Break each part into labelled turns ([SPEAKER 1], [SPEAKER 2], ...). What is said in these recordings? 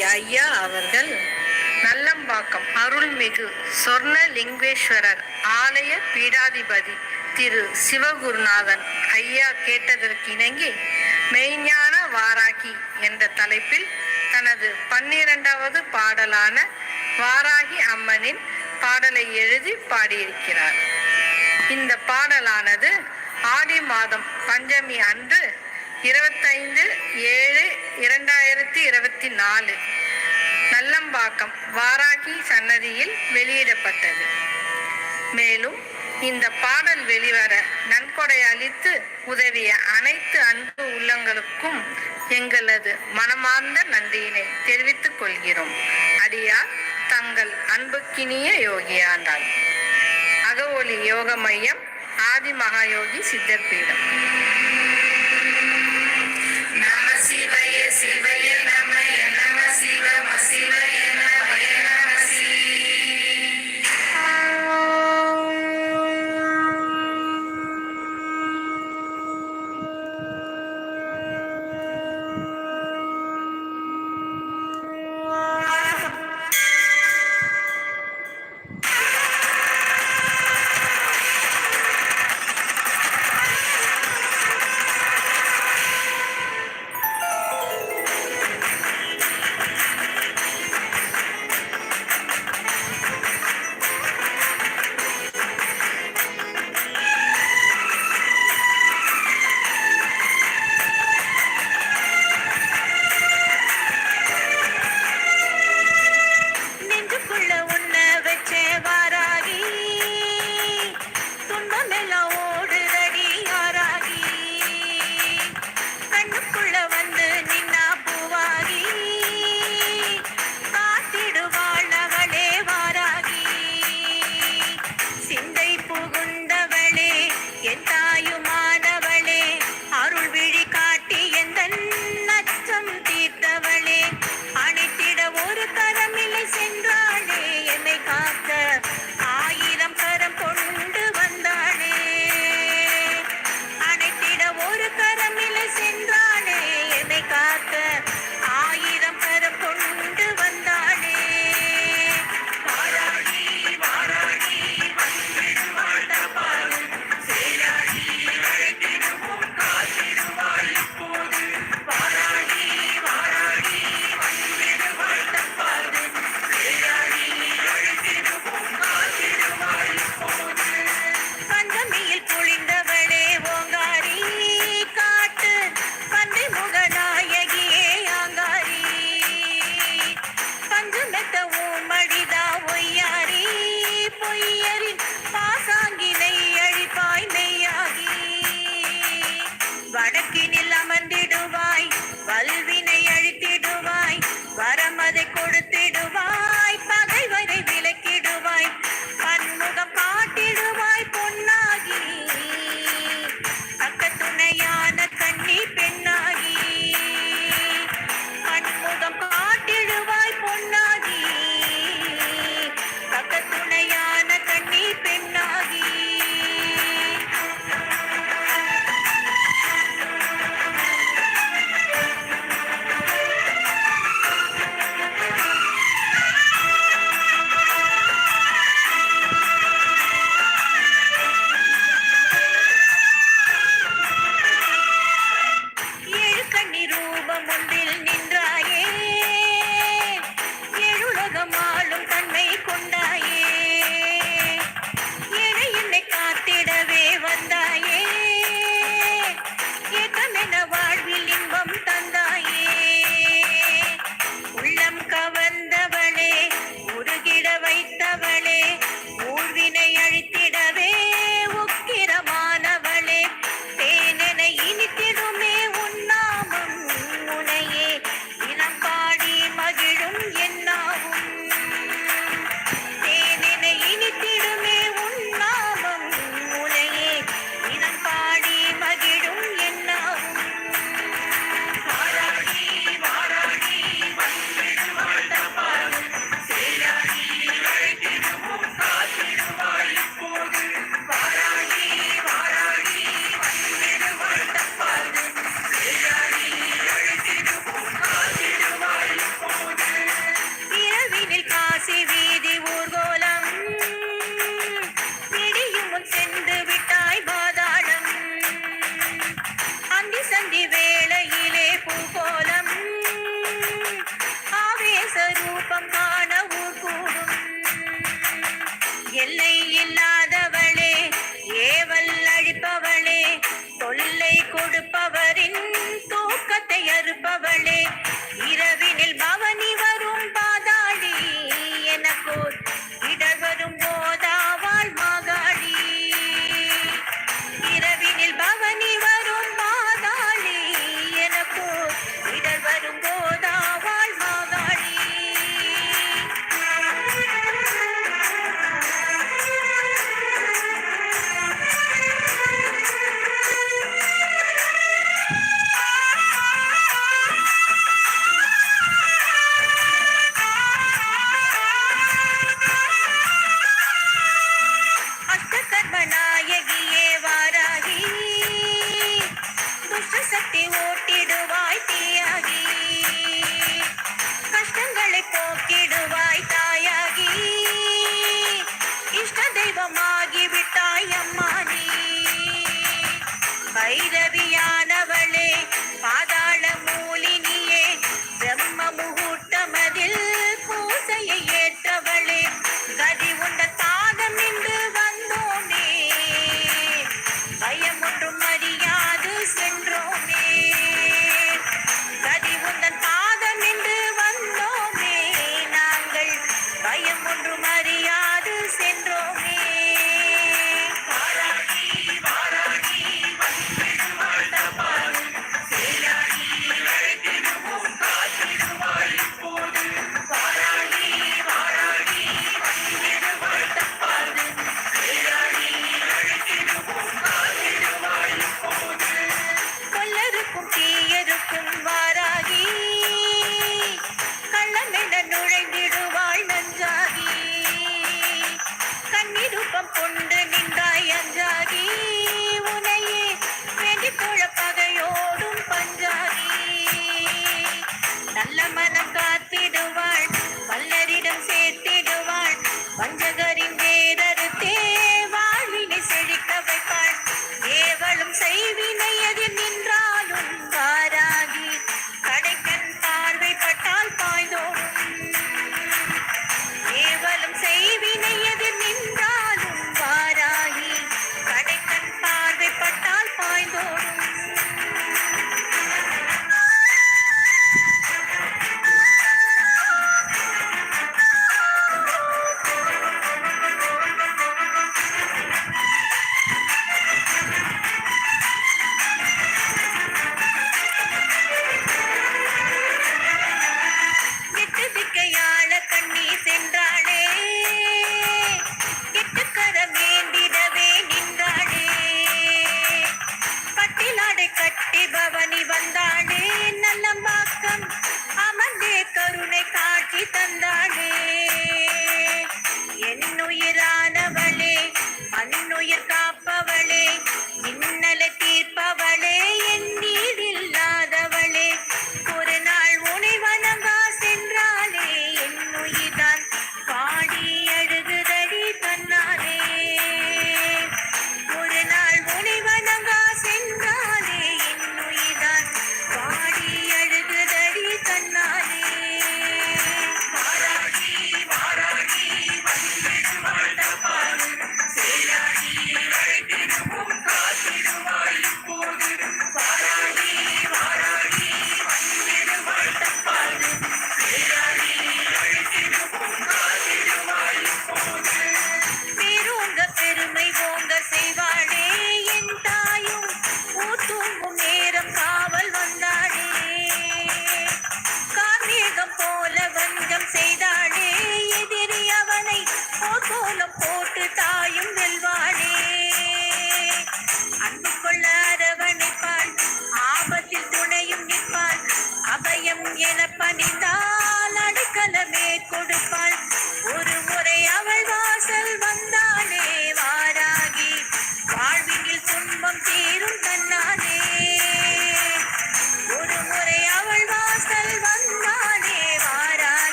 [SPEAKER 1] ஐயா அவர்கள் நல்லம்பாக்கம் அருள்மிகு சொர்ண லிங்கேஸ்வரர் ஆலய பீடாதிபதி திரு சிவகுருநாதன் ஐயா கேட்டதற்கு இணங்கி மெய்ஞான வாராகி என்ற தலைப்பில் தனது பன்னிரண்டாவது பாடலான வாராகி அம்மனின் பாடலை எழுதி பாடியிருக்கிறார். இந்த பாடலானது ஆடி மாதம் பஞ்சமி அன்று இருபத்தைந்து ஏழு இரண்டாயிரத்தி இருபத்தி நாலு. நல்லம்பாக்கம் வாராகி சன்னதியில் வெளியிடப்பட்டது. மேலும் இந்த பாடல் வெளிவர நன்கொடை அளித்து உதவிய அனைத்து அன்பு உள்ளங்களுக்கும் எங்களது மனமார்ந்த நன்றியினை தெரிவித்துக் கொள்கிறோம். அடியார் தங்கள் அன்புக்கினிய யோகியாண்டாள் அகவொலி யோக மையம் ஆதி மகாயோகி சித்தர்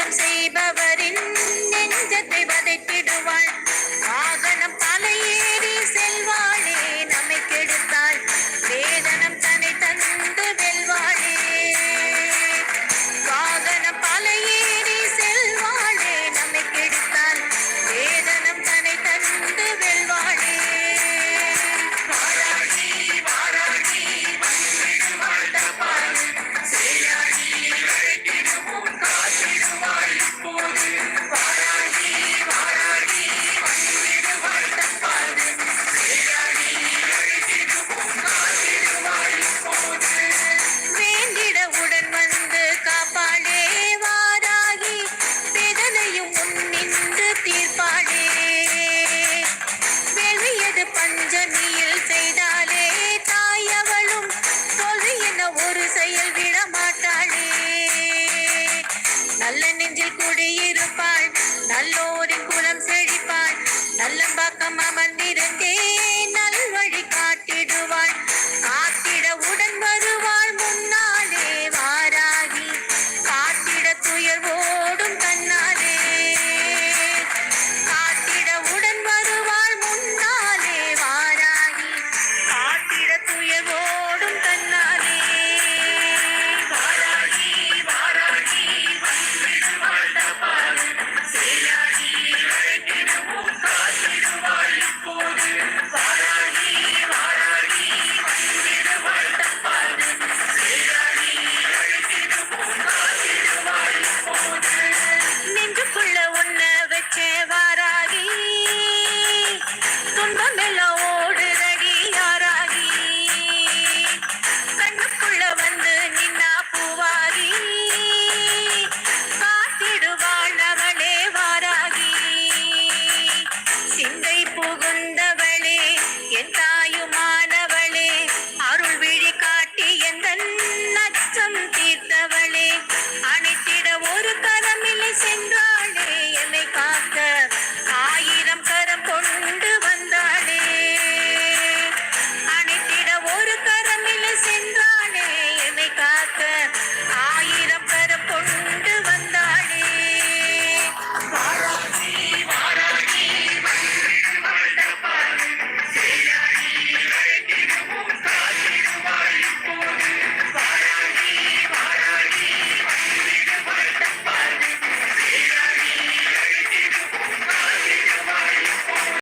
[SPEAKER 2] அனுகிரகம் செய்பவரே